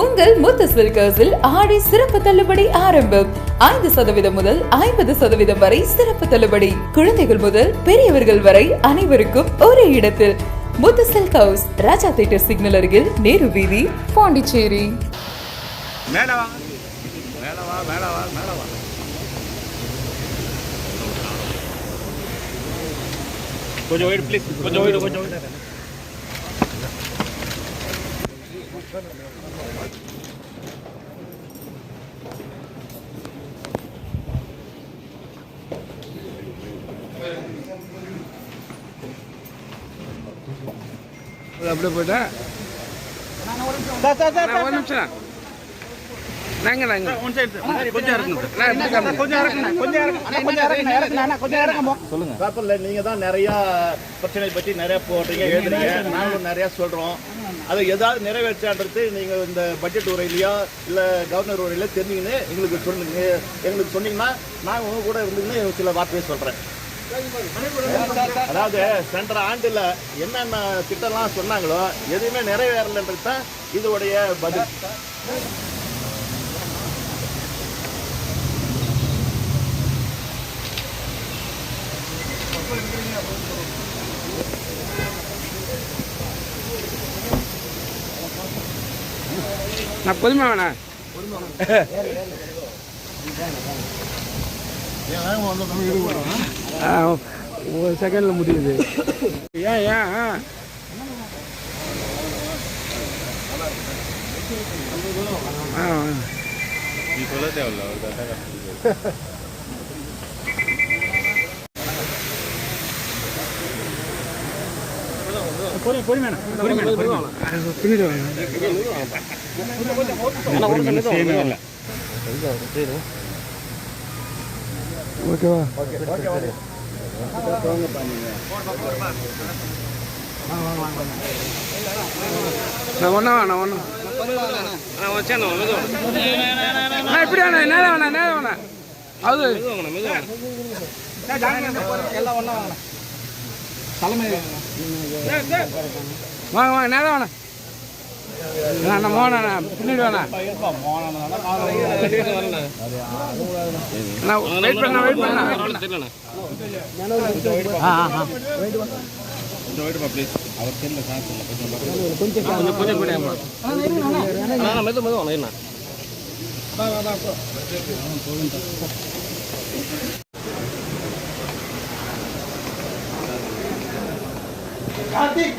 உங்கள் முத்து சில்கர்ஸில் ஆடி சிறப்பு தள்ளுபடி ஆரம்பம். ஐந்து சதவீதம் முதல் ஐம்பது சதவீதம் வரை சிறப்பு தள்ளுபடி. குழந்தைகள் முதல் பெரியவர்கள் வரை அனைவருக்கும் ஒரே இடத்தில். Muthu silk house Raja theatre signal அருகில் நேரு வீதி பாண்டிச்சேரி. மேலவா மேலவா மேலவா மேலவா கொஞ்சம் வெயிட் ப்ளீஸ் கொஞ்சம் வெயிட் கொஞ்சம் வெயிட் அப்படியே போயிட்டேன் ஒரு நிமிஷம். நாங்க நாங்க கொஞ்சம் இறக்குங்க. பேப்பர்ல நீங்க தான் நிறைய பிரச்சனை பற்றி நிறைய போடுறீங்க எழுதுறீங்க. நாங்களும் நிறைய சொல்றோம். அதை ஏதாவது நிறைவேற்றான்றது நீங்க இந்த பட்ஜெட் உரையிலையோ இல்ல கவர்னர் உரையில தெரிஞ்சீங்கன்னு எங்களுக்கு சொல்லுங்க. எங்களுக்கு சொன்னீங்கன்னா நாங்க உங்க கூட இருந்துன்னு சில வார்த்தையை சொல்றேன். அதாவது சென்ற ஆண்டுல என்னென்ன திட்டம்லாம் சொன்னாங்களோ எதுவுமே நிறைவேறலன்றது தான் இதோடைய பதில். நான் பொதுமை வேணாம் ஒரு செகண்டில் முடியுது ஏன் ஏன் ஆ? ஆ, ஆ. அது பின்னாடி ஓகேவா? நான் ஒன்றா வேணாம் ஒன்று நான் இப்படி வேணாம் நேரம் வேணாம் நேரம் வேணாம் அது. வாங்க வாங்க நேரம் வேணாம் நான் நம்ம பின்னாடி வேணா வெயிட் பண்ண வெயிட் பண்ண கொஞ்சம் கொஞ்சம் கார்த்திக்